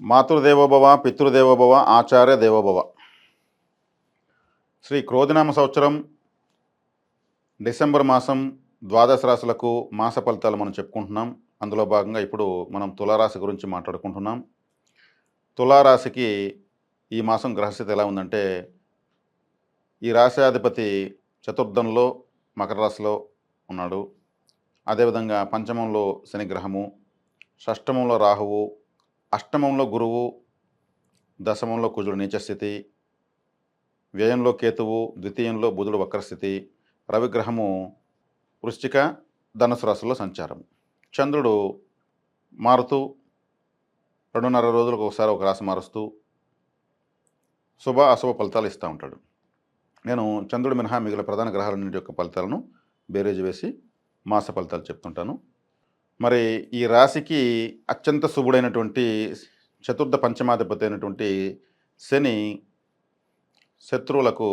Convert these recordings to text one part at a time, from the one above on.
మాతృదేవోభవ పితృదేవోభవ ఆచార్య దేవోభవ. శ్రీ క్రోధినామ సంవత్సరం డిసెంబర్ మాసం ద్వాదశ రాశులకు మాస ఫలితాలు మనం చెప్పుకుంటున్నాం. అందులో భాగంగా ఇప్పుడు మనం తులారాశి గురించి మాట్లాడుకుంటున్నాం. తులారాశికి ఈ మాసం గ్రహస్థితి ఎలా ఉందంటే ఈ రాశాధిపతి చతుర్థంలో మకర రాశిలో ఉన్నాడు. అదేవిధంగా పంచమంలో శనిగ్రహము షష్టమంలో రాహువు అష్టమంలో గురువు దశమంలో కుజుడు నీచస్థితి వ్యయంలో కేతువు ద్వితీయంలో బుధుడు వక్రస్థితి రవిగ్రహము వృశ్చిక ధనుసు రాశుల్లో సంచారం చంద్రుడు మారుతూ రెండున్నర రోజులకు ఒకసారి ఒక రాశి మారుస్తూ శుభ అశుభ ఫలితాలు ఇస్తూ ఉంటాడు. నేను చంద్రుడు మినహా మిగిలిన ప్రధాన గ్రహాలన్నింటి యొక్క ఫలితాలను బేరేజ్ వేసి మాస ఫలితాలు చెప్తుంటాను. మరి ఈ రాశికి అత్యంత శుభుడైనటువంటి చతుర్థ పంచమాధిపతి అయినటువంటి శని శత్రువులకు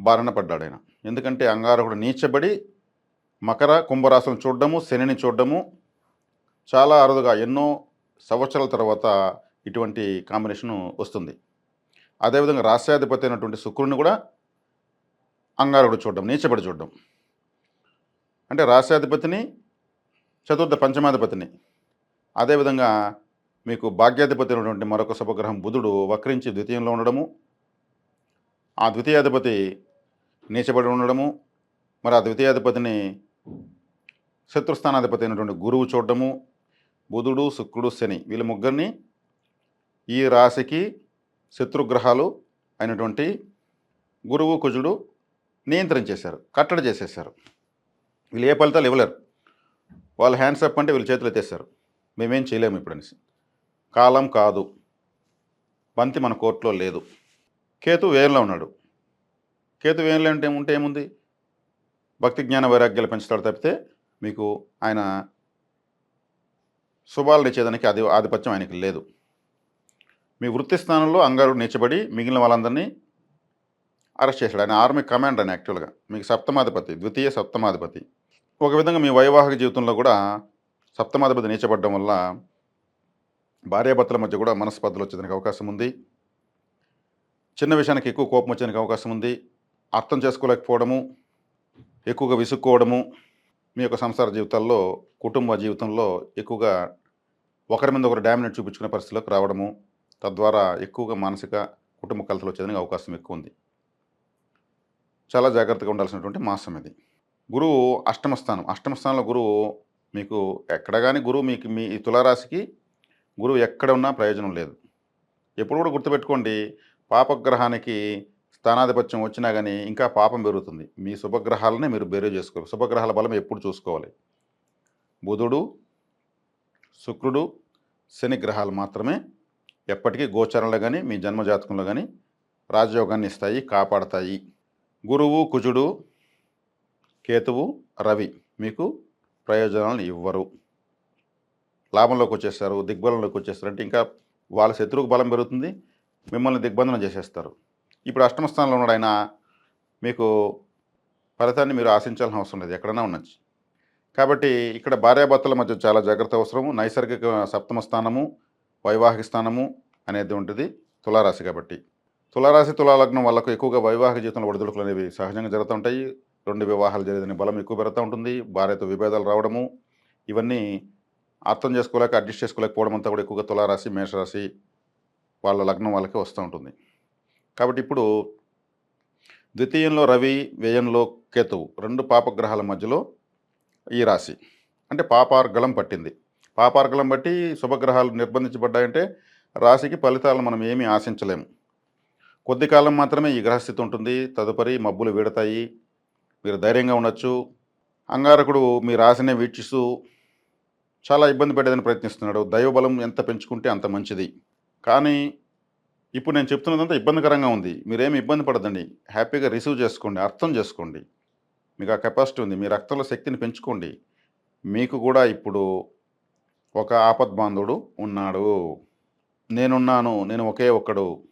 బారిన పడ్డాడు ఆయన ఎందుకంటే అంగారకుడు నీచబడి మకర కుంభరాశులను చూడడము శనిని చూడడము చాలా అరుదుగా ఎన్నో సంవత్సరాల తర్వాత ఇటువంటి కాంబినేషన్ వస్తుంది. అదేవిధంగా రాష్ట్రాధిపతి అయినటువంటి శుక్రుని కూడా అంగారకుడు చూడడం నీచబడి చూడడం. అంటే రాష్ట్రాధిపతిని చతుర్థ పంచమాధిపతిని. అదేవిధంగా మీకు భాగ్యాధిపతి ఉన్నటువంటి మరొక శుభగ్రహం బుధుడు వక్రించి ద్వితీయంలో ఉండడము. ఆ ద్వితీయాధిపతి నీచబడి ఉండడము. మరి ఆ ద్వితీయాధిపతిని శత్రుస్థానాధిపతి అయినటువంటి గురువు చూడడము. బుధుడు శుక్రుడు శని వీళ్ళ ముగ్గురిని ఈ రాశికి శత్రుగ్రహాలు అయినటువంటి గురువు కుజుడు నియంత్రించేశారు కట్టడి చేసేసారు వీళ్ళు ఏ ఫలితాలు ఇవ్వలేరు. వాళ్ళు హ్యాండ్స్ అప్ అంటే వీళ్ళు చేతులు ఎత్తేస్తారు. మేమేం చేయలేము ఇప్పుడు అనేసి. కాలం కాదు. బంతి మన కోర్టులో లేదు. కేతు వేయంలో ఉన్నాడు. కేతు వేయంలో అంటే ఉంటే ఏముంది? భక్తి జ్ఞాన వైరాగ్యాలు పెంచుతాడు తప్పితే మీకు ఆయన శుభాలు ఇచ్చేదానికి అది ఆధిపత్యం ఆయనకి లేదు. మీ వృత్తి స్థానంలో అంగారుడు నీచబడి మిగిలిన వాళ్ళందరినీ అరెస్ట్ చేశాడు. ఆయన ఆర్మీ కమాండర్ అని యాక్చువల్గా. మీకు సప్తమాధిపతి ద్వితీయ సప్తమాధిపతి. ఒక విధంగా మీ వైవాహిక జీవితంలో కూడా సప్తమాధిపతి నీచబడడం వల్ల భార్యాభర్తల మధ్య కూడా మనస్పర్ధలు వచ్చేదానికి అవకాశం ఉంది. చిన్న విషయానికి ఎక్కువ కోపం వచ్చేదానికి అవకాశం ఉంది. అర్థం చేసుకోలేకపోవడము ఎక్కువగా విసుక్కోవడము మీ యొక్క సంసార జీవితాల్లో కుటుంబ జీవితంలో ఎక్కువగా ఒకరి మీద ఒకరు డామినేట్ చూపించుకునే పరిస్థితిలోకి రావడము తద్వారా ఎక్కువగా మానసిక కుటుంబ కలతలు వచ్చేదానికి అవకాశం ఎక్కువ ఉంది. చాలా జాగ్రత్తగా ఉండాల్సినటువంటి మాసం ఇది. గురువు అష్టమ స్థానం. అష్టమ స్థానంలో గురువు మీకు ఎక్కడ కానీ గురువు మీకు మీ తులారాశికి గురువు ఎక్కడ ఉన్నా ప్రయోజనం లేదు. ఎప్పుడు కూడా గుర్తుపెట్టుకోండి పాపగ్రహానికి స్థానాధిపత్యం వచ్చినా కానీ ఇంకా పాపం పెరుగుతుంది. మీ శుభగ్రహాలనే మీరు బేరే చేసుకోవాలి. శుభగ్రహాల బలం ఎప్పుడు చూసుకోవాలి? బుధుడు శుక్రుడు శని గ్రహాలు మాత్రమే ఎప్పటికీ గోచరంలో కానీ మీ జన్మజాతకంలో కానీ రాజయోగాన్ని ఇస్తాయి కాపాడతాయి. గురువు కుజుడు కేతువు రవి మీకు ప్రయోజనాలను ఇవ్వరు. లాభంలోకి వచ్చేస్తారు దిగ్బలంలోకి వచ్చేస్తారు. అంటే ఇంకా వాళ్ళ శత్రువుకు బలం పెరుగుతుంది మిమ్మల్ని దిగ్బంధనం చేసేస్తారు. ఇప్పుడు అష్టమ స్థానంలో ఉన్నాడు ఆయన మీకు ఫలితాన్ని మీరు ఆశించాల్సిన అవసరం లేదు ఎక్కడైనా ఉండొచ్చు. కాబట్టి ఇక్కడ భార్యాభర్తల మధ్య చాలా జాగ్రత్త అవసరము నైసర్గిక సప్తమ స్థానము వైవాహిక స్థానము అనేది ఉంటుంది తులారాశి కాబట్టి. తులారాశి తులాలగ్నం వాళ్ళకు ఎక్కువగా వైవాహిక జీవితంలో ఒడిదుడుకులు అనేవి సహజంగా జరుగుతుంటాయి రెండు వివాహాలు జరిగిన బలం ఎక్కువ పెరుగుతూ ఉంటుంది భార్యతో విభేదాలు రావడము ఇవన్నీ అర్థం చేసుకోలేక అడ్జస్ట్ చేసుకోలేకపోవడం అంతా కూడా ఎక్కువగా తులారాశి మేషరాశి వాళ్ళ లగ్నం వాళ్ళకి వస్తూ ఉంటుంది. కాబట్టి ఇప్పుడు ద్వితీయంలో రవి వ్యయంలో కేతువు రెండు పాపగ్రహాల మధ్యలో ఈ రాశి. అంటే పాపార్గళం పట్టింది. పాపార్గళం బట్టి శుభగ్రహాలు నిర్బంధించబడ్డాయంటే రాశికి ఫలితాలను మనం ఏమీ ఆశించలేము. కొద్ది కాలం మాత్రమే ఈ గ్రహస్థితి ఉంటుంది. తదుపరి మబ్బులు వీడతాయి. మీరు ధైర్యంగా ఉండొచ్చు. అంగారకుడు మీ రాశినే వీక్షిస్తూ చాలా ఇబ్బంది పెట్టేదని ప్రయత్నిస్తున్నాడు. దైవబలం ఎంత పెంచుకుంటే అంత మంచిది. కానీ ఇప్పుడు నేను చెప్తున్నదంతా ఇబ్బందికరంగా ఉంది. మీరేమి ఇబ్బంది పడదండి హ్యాపీగా రిసీవ్ చేసుకోండి. అర్థం చేసుకోండి. మీకు ఆ కెపాసిటీ ఉంది. మీ రక్తంలో శక్తిని పెంచుకోండి. మీకు కూడా ఇప్పుడు ఒక ఆపద్బాంధుడు ఉన్నాడు. నేనున్నాను. నేను ఒకే ఒక్కడు.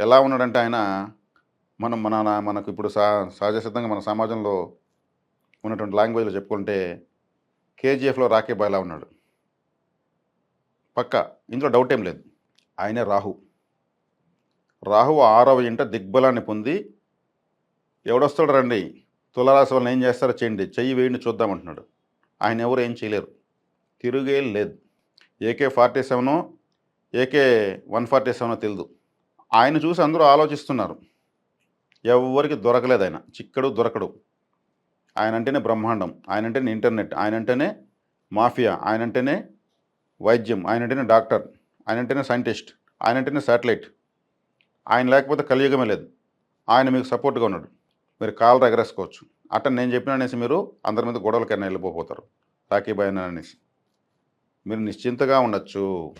ఎలా ఉన్నాడంటే ఆయన మనం మన మనకు ఇప్పుడు సా సహజ సిద్ధంగా మన సమాజంలో ఉన్నటువంటి లాంగ్వేజ్లో చెప్పుకుంటే కేజీఎఫ్లో రాకే బాయ్లా ఉన్నాడు. పక్క ఇందులో డౌట్ ఏం లేదు. ఆయనే రాహు. రాహు ఆరవ ఇంట దిగ్బలాన్ని పొంది ఎవడొస్తాడు రండి? తులరాశి వాళ్ళని ఏం చేస్తారో చేయండి. చెయ్యి వేయండి చూద్దామంటున్నాడు ఆయన ఎవరు ఏం చేయలేరు. తిరుగే లేదు. ఏకే ఫార్టీ సెవెనో ఏకే వన్ ఫార్టీ సెవెనో తెలియదు ఆయన చూసి అందరూ ఆలోచిస్తున్నారు. ఎవరికి దొరకలేదు ఆయన. చిక్కడు దొరకడు. ఆయన అంటేనే బ్రహ్మాండం ఆయన అంటేనే ఇంటర్నెట్ ఆయన అంటేనే మాఫియా ఆయన అంటేనే వైద్యం ఆయన అంటేనే డాక్టర్ ఆయన అంటేనే సైంటిస్ట్ ఆయన అంటేనే శాటిలైట్ ఆయన లేకపోతే కలియుగమే లేదు. ఆయన మీకు సపోర్ట్గా ఉన్నాడు. మీరు కాలు ఎగరేసుకోవచ్చు అట్ట నేను చెప్పిన అనేసి మీరు అందరి మీద గొడవలకైనా వెళ్ళిపోతారు. రాఖీబాయ్ అని అనేసి. మీరు నిశ్చింతగా ఉండొచ్చు.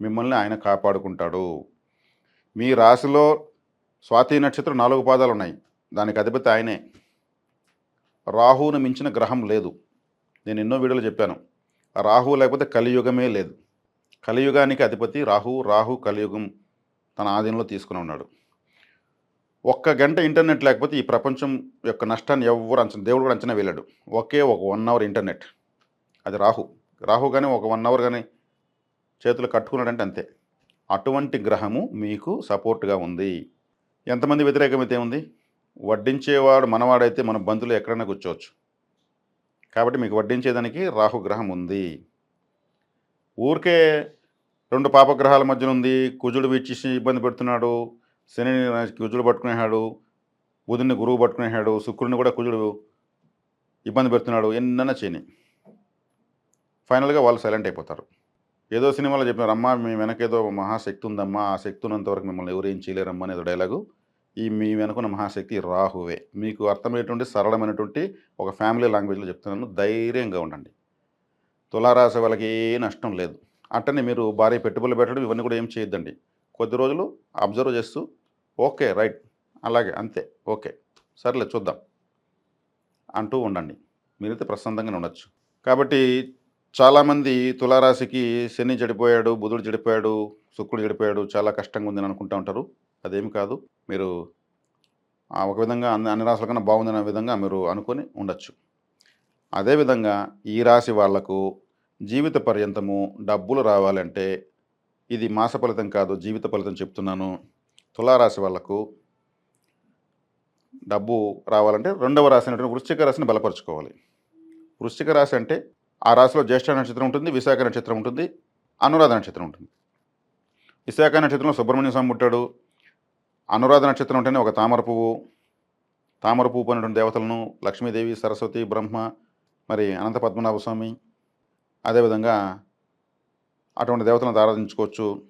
మిమ్మల్ని ఆయన కాపాడుకుంటాడు. మీ రాశిలో స్వాతి నక్షత్రం నాలుగు పాదాలు ఉన్నాయి దానికి అధిపతి ఆయనే. రాహువును మించిన గ్రహం లేదు. నేను ఎన్నో వీడియోలు చెప్పాను. రాహు లేకపోతే కలియుగమే లేదు. కలియుగానికి అధిపతి రాహు రాహు కలియుగం తన ఆధీనంలో తీసుకుని ఉన్నాడు. ఒక్క గంట ఇంటర్నెట్ లేకపోతే ఈ ప్రపంచం యొక్క నష్టాన్ని ఎవరు అంచనా దేవుడు కూడా అంచనా వెళ్ళాడు ఒకే ఒక వన్ అవర్ ఇంటర్నెట్. అది రాహు. రాహు కానీ ఒక వన్ అవర్ కానీ చేతులు కట్టుకున్నాడంటే అంతే. అటువంటి గ్రహము మీకు సపోర్ట్గా ఉంది. ఎంతమంది వ్యతిరేకమైతే ఉంది వడ్డించేవాడు మనవాడైతే మన బంధువులు ఎక్కడైనా కూర్చోవచ్చు. కాబట్టి మీకు వడ్డించేదానికి రాహుగ్రహం ఉంది. ఊరికే రెండు పాపగ్రహాల మధ్యన ఉంది. కుజుడు వీక్షించి ఇబ్బంది పెడుతున్నాడు. శని కుజుడు పట్టుకునేవాడు బుధుని గురువు పట్టుకునేవాడు శుక్రుడిని కూడా కుజుడు ఇబ్బంది పెడుతున్నాడు. ఎన్నైనా చేయని. ఫైనల్గా వాళ్ళు సైలెంట్ అయిపోతారు. ఏదో సినిమాలో చెప్పినారు అమ్మా మీ వెనకేదో మహాశక్తి ఉందమ్మా. ఆ శక్తి ఉన్నంతవరకు మిమ్మల్ని ఎవరు ఏం చేయలేరమ్మా అనేది డైలాగు. ఈ మీ వెనుకున్న మహాశక్తి రాహువే. మీకు అర్థమయ్యేటువంటి సరళమైనటువంటి ఒక ఫ్యామిలీ లాంగ్వేజ్లో చెప్తున్నాను. ధైర్యంగా ఉండండి. తులారాశి వాళ్ళకి ఏ నష్టం లేదు. అట్టనే మీరు భారీ పెట్టుబడులు పెట్టడం ఇవన్నీ కూడా ఏం చేయొద్దండి. కొద్ది రోజులు అబ్జర్వ్ చేస్తూ ఓకే రైట్. అలాగే అంతే. ఓకే. సర్లే చూద్దాం. అంటూ ఉండండి. మీరైతే ప్రశాంతంగానే ఉండొచ్చు. కాబట్టి చాలామంది తులారాశికి శని చెడిపోయాడు బుధుడు చెడిపోయాడు శుక్రుడు చెడిపోయాడు చాలా కష్టంగా ఉందని అనుకుంటూ ఉంటారు. అదేమి కాదు. మీరు ఒక విధంగా అన్ని అన్ని రాశుల కన్నా బాగుందనే విధంగా మీరు అనుకొని ఉండొచ్చు. అదేవిధంగా ఈ రాశి వాళ్ళకు జీవిత పర్యంతము డబ్బులు రావాలంటే ఇది మాస ఫలితం కాదు జీవిత ఫలితం చెప్తున్నాను. తులారాశి వాళ్ళకు డబ్బు రావాలంటే రెండవ రాశి అనేటువంటి వృశ్చిక రాశిని బలపరుచుకోవాలి. వృశ్చిక రాశి అంటే ఆ రాశిలో జ్యేష్ఠ నక్షత్రం ఉంటుంది విశాఖ నక్షత్రం ఉంటుంది అనురాధ నక్షత్రం ఉంటుంది. విశాఖ నక్షత్రంలో సుబ్రహ్మణ్య స్వామి పుట్టాడు అనురాధ నక్షత్రం అంటేనే ఒక తామర పువ్వు. తామర పువ్వు అనేటువంటి దేవతలను లక్ష్మీదేవి సరస్వతి బ్రహ్మ మరి అనంత పద్మనాభ స్వామి అదేవిధంగా అటువంటి దేవతలను ఆరాధించుకోవచ్చు.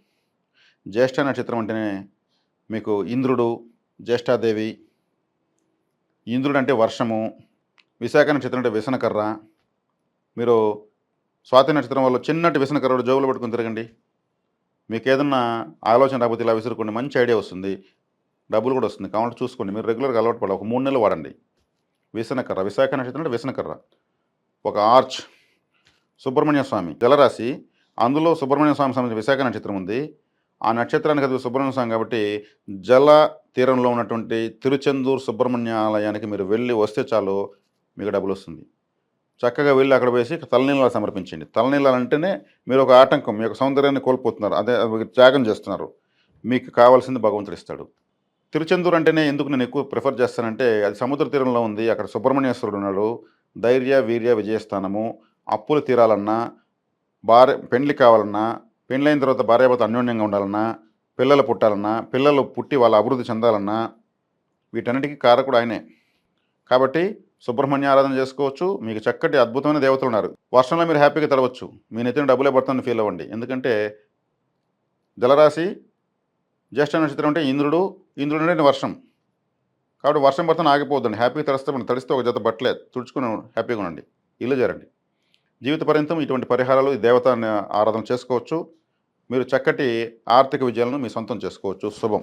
జ్యేష్ఠ నక్షత్రం అంటేనే మీకు ఇంద్రుడు జ్యేష్ఠాదేవి. ఇంద్రుడు అంటే వర్షము విశాఖ నక్షత్రం అంటే వ్యసనకర్ర. మీరు స్వాతి నక్షత్రం వల్ల చిన్నటి వ్యసనకర్రడు జోబులు పెట్టుకుని తిరగండి. మీకు ఏదన్నా ఆలోచన రాకపోతే ఇలా విసురుకోండి మంచి ఐడియా వస్తుంది. డబ్బులు కూడా వస్తుంది. కావాలంటే చూసుకోండి. మీరు రెగ్యులర్గా అలవాటు పడాలి. ఒక మూడు నెలలు వాడండి. విసనకర్ర. విశాఖ నక్షత్రం అంటే విసనకర్ర. ఒక ఆర్చ్. సుబ్రహ్మణ్య స్వామి. జలరాశి. అందులో సుబ్రహ్మణ్య స్వామి సంబంధించిన విశాఖ నక్షత్రం ఉంది. ఆ నక్షత్రానికి అది సుబ్రహ్మణ్య స్వామి కాబట్టి జల తీరంలో ఉన్నటువంటి తిరుచెందూరు సుబ్రహ్మణ్య ఆలయానికి మీరు వెళ్ళి వస్తే చాలు మీకు డబ్బులు వస్తుంది. చక్కగా వెళ్ళి అక్కడ వేసి తలనీళ్ళ సమర్పించండి. తలనీళ్ళ అంటేనే మీరు ఒక ఆటంకం. మీ యొక్క సౌందర్యాన్ని కోల్పోతున్నారు. అదే త్యాగం చేస్తున్నారు. మీకు కావాల్సింది భగవంతుడు ఇస్తాడు. తిరుచెందూరు అంటేనే ఎందుకు నేను ఎక్కువ ప్రిఫర్ చేస్తానంటే అది సముద్ర తీరంలో ఉంది అక్కడ సుబ్రహ్మణ్యేశ్వరుడు ఉన్నాడు ధైర్య వీర్య విజయస్థానము అప్పులు తీరాలన్నా భార్య పెండ్లి కావాలన్నా పెండ్లైన తర్వాత భార్యాభర్త అన్యోన్యంగా ఉండాలన్నా పిల్లలు పుట్టాలన్నా పిల్లలు పుట్టి వాళ్ళ అభివృద్ధి చెందాలన్నా వీటన్నిటికీ కారకుడు ఆయనే. కాబట్టి సుబ్రహ్మణ్య ఆరాధన చేసుకోవచ్చు మీకు చక్కటి అద్భుతమైన దేవతలు ఉన్నారు. వర్షంలో మీరు హ్యాపీగా తడవచ్చు మీ నెత్తిన డబ్బులే పడుతుందని ఫీల్ అవ్వండి. ఎందుకంటే జలరాశి జ్యేష్ఠ నక్షత్రం అంటే ఇంద్రుడు ఇందులో నుండి వర్షం. కాబట్టి వర్షం పడుతున్న ఆగిపోద్దండి హ్యాపీగా తడిస్తే మనం తడిస్తే ఒక జత బట్టలే తుడుచుకుని హ్యాపీగా ఉండండి. ఇల్లు చేరండి జీవిత పర్యంతం ఇటువంటి పరిహారాలు ఈ దేవత ఆరాధన చేసుకోవచ్చు. మీరు చక్కటి ఆర్థిక విజయాలను మీ సొంతం చేసుకోవచ్చు. శుభం.